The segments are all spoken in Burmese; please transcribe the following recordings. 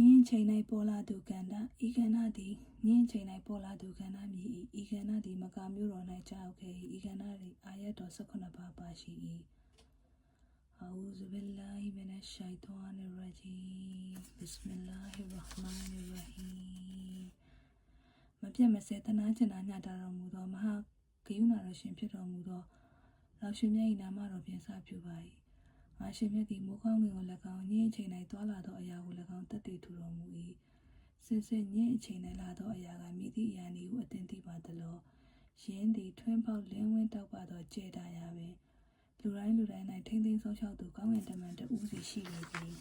ညင်းချိန်၌ပေါ်လာသူကန္တာဤကန္နာသည်ညင်းချိန်၌ပေါ်လာသူကန္နာမြည်၏ဤကန္နာသည်မကာမျိုးတော်၌ကြောက်ခဲ့၏ဤကန္နာသည်အာယတ်တော်18ပါးပါရှိ၏အာဥဇဗလ္လာဟိမနရှိုင်တောန်ရဂျီဘစ်မလာဟီရဟ်မာန်ရဟီမပြတ်မစဲတနာကျင်နာညတာတော်မူသောမဟာဂယုဏတော်ရှင်ဖြစ်တော်မူသောလောက်ရှင်မြတ်၏နာမတော်ဖြင့်စပြုပါ၏ ငါရှင်မြတ်သည်မိုးကောင်းငင်ကို၎င်းညင်းချိန်၌တွာလာသောအရာကို၎င်းတတ်တည်ထူတော်မူ၏စစ်စစ်ညင်းအချိန်၌လာသောအရာကမိသည့်အရာနည်းကိုအသင်သိပါသလောယင်းသည်ထွန်းပေါက်လင်းဝင်းတောက်ပါသောကျေတာရာပင်လူတိုင်းလူတိုင်း၌ထိမ့်သိမ်းဆုံးရှောက်သူကောင်းကင်တမန်တဦးစီရှိနေသည်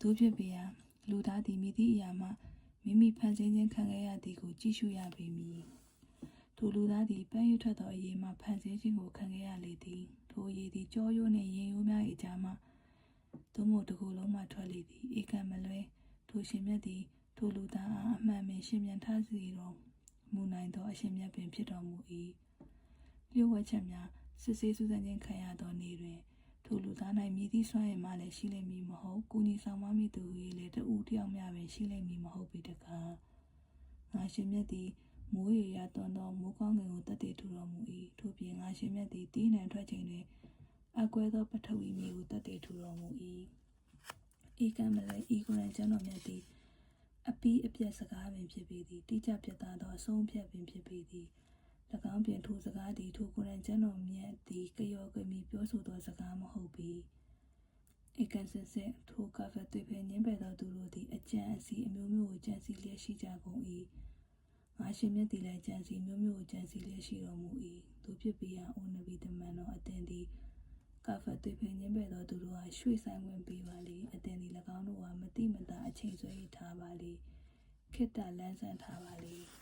တို့ဖြစ်ပေရာလူသားသည်မိသည့်အရာမှမိမိဖန်ဆင်းခြင်းခံခဲ့ရသည်ကိုကြည့်ရှုရပေမည် ထိုလူသားသည်ပန်းရွထွက်သောအရေးမှဖန်ဆင်းခြင်းကိုခံခဲ့ရလေသည်ထိုအရေးသည်ကြောရိုးနှင့်ရင်ရိုးများ၏အကြားမှသို့မဟုတ်တစ်ခုလုံးမှထွက်လေသည်ဧကံမလွဲထိုရှင်မြတ်သည်ထိုလူသားအားအမှန်ပင်ရှင်မြန်ထားစီတော်မူနိုင်သောအရှင်မြတ်ပင်ဖြစ်တော်မူ၏လျှို့ဝှက်ချက်များစစ်ဆေးစူးစမ်းခြင်းခံရသောနေ့တွင်ထိုလူသား၌မြည်သည့်စွမ်းရည်မှလည်းရှိလိမ့်မည်မဟုတ်။ကိုကြီးဆောင်မမိသူ၏လည်းတဦးတယောက်မျှပင်ရှိလိမ့်မည်မဟုတ်ပေတကား။ငါရှင်မြတ်သည် မိုးရေရသွန်းသောမိုးကောင်းငင်ကိုတတ်တည်ထူတော်မူ၏။ထို့ပြင်ငါရှင်မြတ်သည်တီးနှံထွက်ချိန်တွင်အကွဲသောပထဝီမြေကိုတတ်တည်ထူတော်မူ၏။ဤကံမလည်းဤကိုယ်တိုင်ကျမ်းတော်မြတ်သည်အပီးအပြက်စကားပင်ဖြစ်ပေသည်တိကျပြတ်သားသောအဆုံးအဖြတ်ပင်ဖြစ်ပေသည်။၎င်းပြင်ထိုစကားသည်ထိုကိုယ်တိုင်ကျမ်းတော်မြတ်သည်ကယောကမီပြောဆိုသောစကားမဟုတ်ပေ။ဧကန်စစ်စစ်ထိုကဖက်သွေဖယ်ညင်းပယ်သောသူတို့သည်အကြံအစီအမျိုးမျိုးကိုကြံစီလျက်ရှိကြကုန်၏။ ငါရှင်မြတ်သည်လည်းကြံစီမျိုးမျိုးကိုကြံစီလျက်ရှိတော်မူ၏။သူဖြစ်ပြီးရာအိုနဗီတမန်တော်အသင်သည်ကဖက်သွေဖယ်ညင်းပယ်သောသူတို့အားရွှေ့ဆိုင်ဝင်ပေးပါလေ။အသင်သည်၎င်းတို့အားမတိမတာအချိန်ဆွဲထားပါလေ။ခိတ္တလန်းဆန်းထားပါလေ။